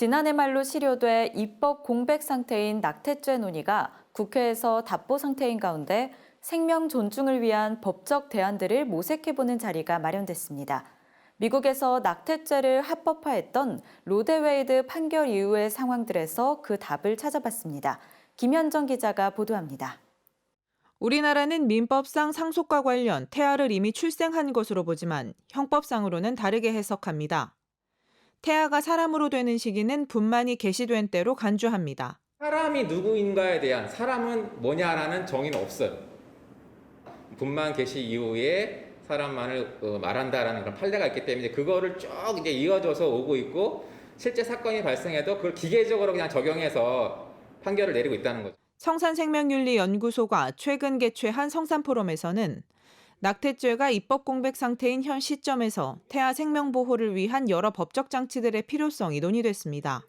지난해 말로 실효돼 입법 공백 상태인 낙태죄 논의가 국회에서 답보 상태인 가운데 생명 존중을 위한 법적 대안들을 모색해보는 자리가 마련됐습니다. 미국에서 낙태죄를 합법화했던 로데웨이드 판결 이후의 상황들에서 그 답을 찾아봤습니다. 김현정 기자가 보도합니다. 우리나라는 민법상 상속과 관련 태아를 이미 출생한 것으로 보지만 형법상으로는 다르게 해석합니다. 태아가 사람으로 되는 시기는 분만이 개시된 때로 간주합니다. 사람이 누구인가에 대한 사람은 뭐냐라는 정의는 없어요. 분만 개시 이후에 사람만을 어, 말한다라는 그런 판례가 있기 때문에 그거를 쭉 이제 이어져서 오고 있고 실제 사건이 발생해도 그걸 기계적으로 그냥 적용해서 판결을 내리고 있다는 거죠. 성산생명윤리연구소가 최근 개최한 성산포럼에서는 낙태죄가 입법 공백 상태인 현 시점에서 태아 생명 보호를 위한 여러 법적 장치들의 필요성이 논의됐습니다.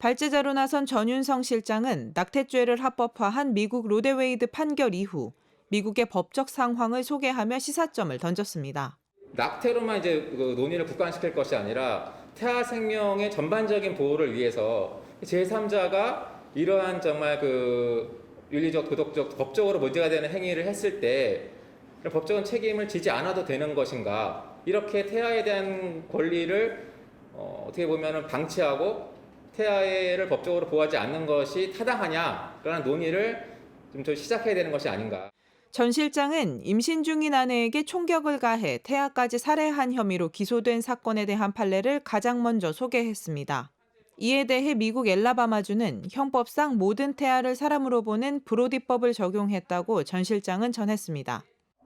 발제자로 나선 전윤성 실장은 낙태죄를 합법화한 미국 로데웨이드 판결 이후 미국의 법적 상황을 소개하며 시사점을 던졌습니다. 낙태로만 이제 그 논의를 국한시킬 것이 아니라 태아 생명의 전반적인 보호를 위해서 제3자가 이러한 정말 그 윤리적, 도덕적, 법적으로 문제가 되는 행위를 했을 때 법적인 책임을 지지 않아도 되는 것인가 이렇게 태아에 대한 권리를 어, 어떻게 보면 방치하고 태아를 법적으로 보호하지 않는 것이 타당하냐라는 논의를 좀더 시작해야 되는 것이 아닌가. 전 실장은 임신 중인 아내에게 총격을 가해 태아까지 살해한 혐의로 기소된 사건에 대한 판례를 가장 먼저 소개했습니다. 이에 대해 미국 엘라바마주는 형법상 모든 태아를 사람으로 보는 브로디법을 적용했다고 전 실장은 전했습니다.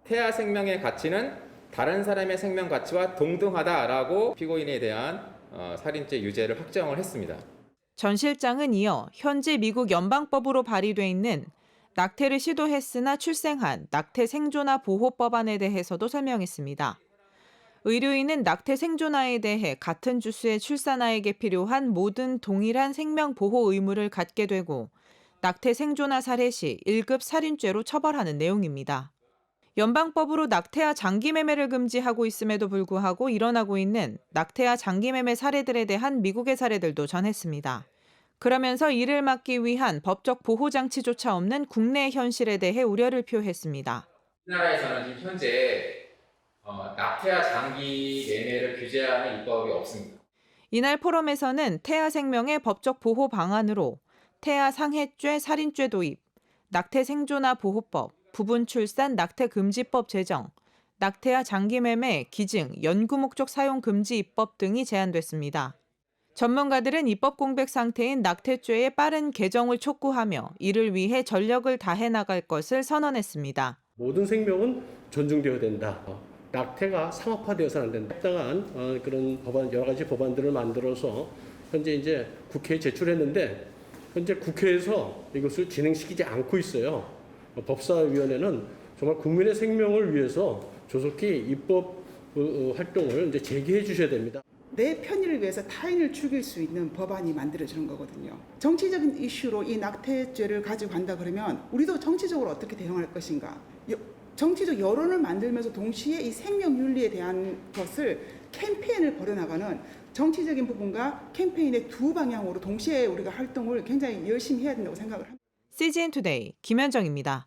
태아 생명의 가치는 다른 사람의 생명 가치와 동등하다라고 피고인에 대한 어, 살인죄 유죄를 확정을 했습니다. 전 실장은 이어 현재 미국 연방법으로 발의돼 있는 낙태를 시도했으나 출생한 낙태 생존화 보호법안에 대해서도 설명했습니다. 의료인은 낙태 생존화에 대해 같은 주수의 출산아에게 필요한 모든 동일한 생명 보호 의무를 갖게 되고 낙태 생존화 살해 시 1급 살인죄로 처벌하는 내용입니다. 연방법으로 낙태와 장기 매매를 금지하고 있음에도 불구하고 일어나고 있는 낙태와 장기 매매 사례들에 대한 미국의 사례들도 전했습니다. 그러면서 이를 막기 위한 법적 보호 장치조차 없는 국내 현실에 대해 우려를 표했습니다. 우리나라에서는 지금 현재 어, 낙태와 장기 매매를 규제하는 입법이 없습니다. 이날 포럼에서는 태아 생명의 법적 보호 방안으로 태아 상해죄 살인죄 도입, 낙태 생존화 보호법, 부분 출산 낙태 금지법 제정, 낙태와 장기 매매 기증, 연구 목적 사용 금지 입법 등이 제안됐습니다. 전문가들은 입법 공백 상태인 낙태죄의 빠른 개정을 촉구하며 이를 위해 전력을 다해 나갈 것을 선언했습니다. 모든 생명은 존중되어야 된다. 낙태가 상업화되어서는 안 된다. 합당한 어, 그런 법안 여러 가지 법안들을 만들어서 현재 이제 국회에 제출했는데 현재 국회에서 이것을 진행시키지 않고 있어요. 어, 법사위원회는 정말 국민의 생명을 위해서 조속히 입법 어, 어, 활동을 이제 재개해 주셔야 됩니다. 내 편의를 위해서 타인을 죽일 수 있는 법안이 만들어지는 거거든요. 정치적인 이슈로 이 낙태죄를 가지고 간다 그러면 우리도 정치적으로 어떻게 대응할 것인가? 여- 정치적 여론을 만들면서 동시에 이 생명 윤리에 대한 것을 캠페인을 벌여나가는 정치적인 부분과 캠페인의 두 방향으로 동시에 우리가 활동을 굉장히 열심히 해야 된다고 생각을 합니다. CGN 투데이 김현정입니다.